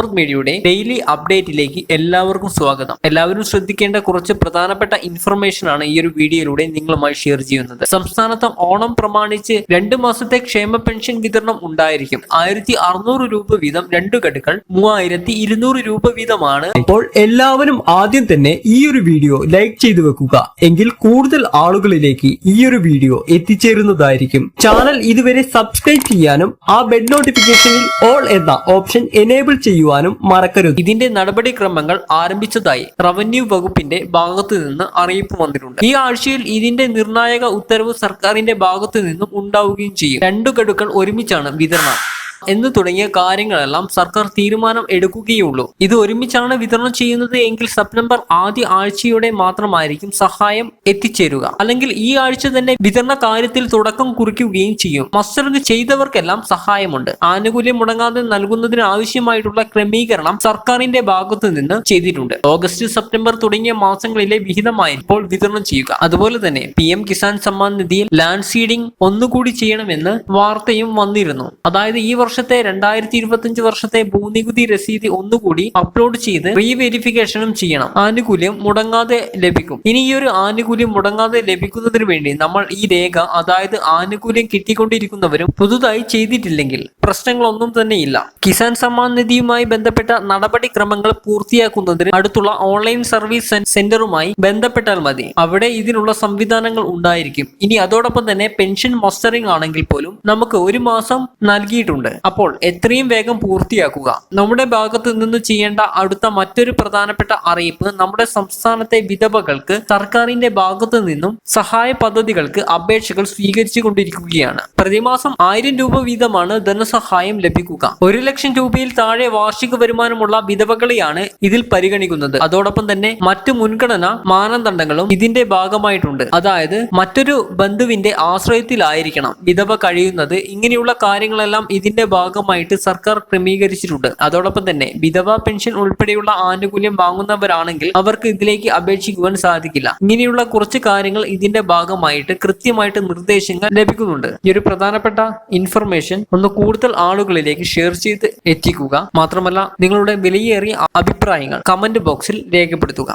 സമൃദ്ധ് മീഡിയയുടെ ഡെയിലി അപ്ഡേറ്റിലേക്ക് എല്ലാവർക്കും സ്വാഗതം. എല്ലാവരും ശ്രദ്ധിക്കേണ്ട കുറച്ച് പ്രധാനപ്പെട്ട ഇൻഫർമേഷൻ ആണ് ഈ ഒരു വീഡിയോയിലൂടെ നിങ്ങളുമായി ഷെയർ ചെയ്യുന്നത്. സംസ്ഥാനത്ത് ഓണം പ്രമാണിച്ച് രണ്ട് മാസത്തെ ക്ഷേമ പെൻഷൻ വിതരണം ഉണ്ടായിരിക്കും. ആയിരത്തി അറുന്നൂറ് രൂപ വീതം രണ്ട് ഘടുക്കൾ മൂവായിരത്തി ഇരുന്നൂറ് രൂപ വീതമാണ്. അപ്പോൾ എല്ലാവരും ആദ്യം തന്നെ ഈ ഒരു വീഡിയോ ലൈക്ക് ചെയ്തു വെക്കുക. എങ്കിൽ കൂടുതൽ ആളുകളിലേക്ക് ഈ ഒരു വീഡിയോ എത്തിച്ചേരുന്നതായിരിക്കും. ചാനൽ ഇതുവരെ സബ്സ്ക്രൈബ് ചെയ്യാനും ആ ബെൽ നോട്ടിഫിക്കേഷനിൽ ഓൾ എന്ന ഓപ്ഷൻ എനേബിൾ ചെയ്യുവാനും മറക്കരുത്. ഇതിന്റെ നടപടിക്രമങ്ങൾ ആരംഭിച്ചതായി റവന്യൂ വകുപ്പിന്റെ ഭാഗത്തു നിന്ന് അറിയിപ്പ് വന്നിട്ടുണ്ട്. ഈ ആഴ്ചയിൽ ഇതിന്റെ നിർണായക ഉത്തരവ് സർക്കാരിന്റെ ഭാഗത്തു നിന്നും ഉണ്ടാവുകയും ചെയ്യും. രണ്ടു ഗഡുക്കൾ ഒരുമിച്ചാണ് വിതരണം. എന്ന് തുടങ്ങിയ കാര്യങ്ങളെല്ലാം സർക്കാർ തീരുമാനം എടുക്കുകയുള്ളൂ. ഇത് ഒരുമിച്ചാണ് വിതരണം ചെയ്യുന്നത് എങ്കിൽ സെപ്റ്റംബർ ആദ്യ ആഴ്ചയുടെ മാത്രമായിരിക്കും സഹായം എത്തിച്ചേരുക. അല്ലെങ്കിൽ ഈ ആഴ്ച തന്നെ വിതരണ കാര്യത്തിൽ തുടക്കം കുറിക്കുകയും ചെയ്യും. മസ്റ്ററിംഗ് ചെയ്തവർക്കെല്ലാം സഹായമുണ്ട്. ആനുകൂല്യം മുടങ്ങാതെ നൽകുന്നതിന് ആവശ്യമായിട്ടുള്ള ക്രമീകരണം സർക്കാരിന്റെ ഭാഗത്തു നിന്ന് ചെയ്തിട്ടുണ്ട്. ഓഗസ്റ്റ് സെപ്റ്റംബർ തുടങ്ങിയ മാസങ്ങളിലെ വിഹിതമായി ഇപ്പോൾ വിതരണം ചെയ്യുക. അതുപോലെ തന്നെ പി എം കിസാൻ സമ്മാൻ നിധിയിൽ ലാൻഡ് സീഡിംഗ് ഒന്നുകൂടി ചെയ്യണമെന്ന് വാർത്തയും വന്നിരുന്നു. അതായത് ഈ വർഷത്തെ രണ്ടായിരത്തി ഇരുപത്തിയഞ്ച് വർഷത്തെ ഭൂനികുതി രസീത് ഒന്നുകൂടി അപ്ലോഡ് ചെയ്ത് റീ വെരിഫിക്കേഷനും ചെയ്യണം. ആനുകൂല്യം മുടങ്ങാതെ ലഭിക്കും. ഇനി ഈ ഒരു ആനുകൂല്യം മുടങ്ങാതെ ലഭിക്കുന്നതിന് വേണ്ടി നമ്മൾ ഈ രേഖ അതായത് ആനുകൂല്യം കിട്ടിക്കൊണ്ടിരിക്കുന്നവരും പുതുതായി ചെയ്തിട്ടില്ലെങ്കിൽ പ്രശ്നങ്ങളൊന്നും തന്നെ ഇല്ല കിസാൻ സമ്മാൻ നിധിയുമായി ബന്ധപ്പെട്ട നടപടിക്രമങ്ങൾ പൂർത്തിയാക്കുന്നതിന് അടുത്തുള്ള ഓൺലൈൻ സർവീസ് സെന്ററുമായി ബന്ധപ്പെട്ടാൽ മതി. അവിടെ ഇതിനുള്ള സംവിധാനങ്ങൾ ഉണ്ടായിരിക്കും. ഇനി അതോടൊപ്പം തന്നെ പെൻഷൻ മസ്റ്ററിംഗ് ആണെങ്കിൽ പോലും നമുക്ക് ഒരു മാസം നൽകിയിട്ടുണ്ട്. അപ്പോൾ എത്രയും വേഗം പൂർത്തിയാക്കുക. നമ്മുടെ ഭാഗത്ത് നിന്ന് ചെയ്യേണ്ട അടുത്ത മറ്റൊരു പ്രധാനപ്പെട്ട അറിയിപ്പ് നമ്മുടെ സംസ്ഥാനത്തെ വിധവകൾക്ക് സർക്കാരിന്റെ ഭാഗത്തു നിന്നും സഹായ പദ്ധതികൾക്ക് അപേക്ഷകൾ സ്വീകരിച്ചു കൊണ്ടിരിക്കുകയാണ്. പ്രതിമാസം ആയിരം രൂപ വീതമാണ് ധനസഹായം ലഭിക്കുക. ഒരു ലക്ഷം രൂപയിൽ താഴെ വാർഷിക വരുമാനമുള്ള വിധവകളെയാണ് ഇതിൽ പരിഗണിക്കുന്നത്. അതോടൊപ്പം തന്നെ മറ്റു മുൻഗണന മാനദണ്ഡങ്ങളും ഇതിന്റെ ഭാഗമായിട്ടുണ്ട്. അതായത് മറ്റൊരു ബന്ധുവിന്റെ ആശ്രയത്തിലായിരിക്കണം വിധവ കഴിയുന്നത്. ഇങ്ങനെയുള്ള കാര്യങ്ങളെല്ലാം ഇതിന്റെ ഭാഗമായിട്ട് സർക്കാർ ക്രമീകരിച്ചിട്ടുണ്ട്. അതോടൊപ്പം തന്നെ വിധവ പെൻഷൻ ഉൾപ്പെടെയുള്ള ആനുകൂല്യം വാങ്ങുന്നവരാണെങ്കിൽ അവർക്ക് ഇതിലേക്ക് അപേക്ഷിക്കുവാൻ സാധിക്കില്ല. ഇങ്ങനെയുള്ള കുറച്ച് കാര്യങ്ങൾ ഇതിന്റെ ഭാഗമായിട്ട് കൃത്യമായിട്ട് നിർദ്ദേശങ്ങൾ ലഭിക്കുന്നുണ്ട്. ഈ ഒരു പ്രധാനപ്പെട്ട ഇൻഫർമേഷൻ ഒന്ന് കൂടുതൽ ആളുകളിലേക്ക് ഷെയർ ചെയ്ത് എത്തിക്കുക. മാത്രമല്ല നിങ്ങളുടെ വിലയേറിയ അഭിപ്രായങ്ങൾ കമന്റ് ബോക്സിൽ രേഖപ്പെടുത്തുക.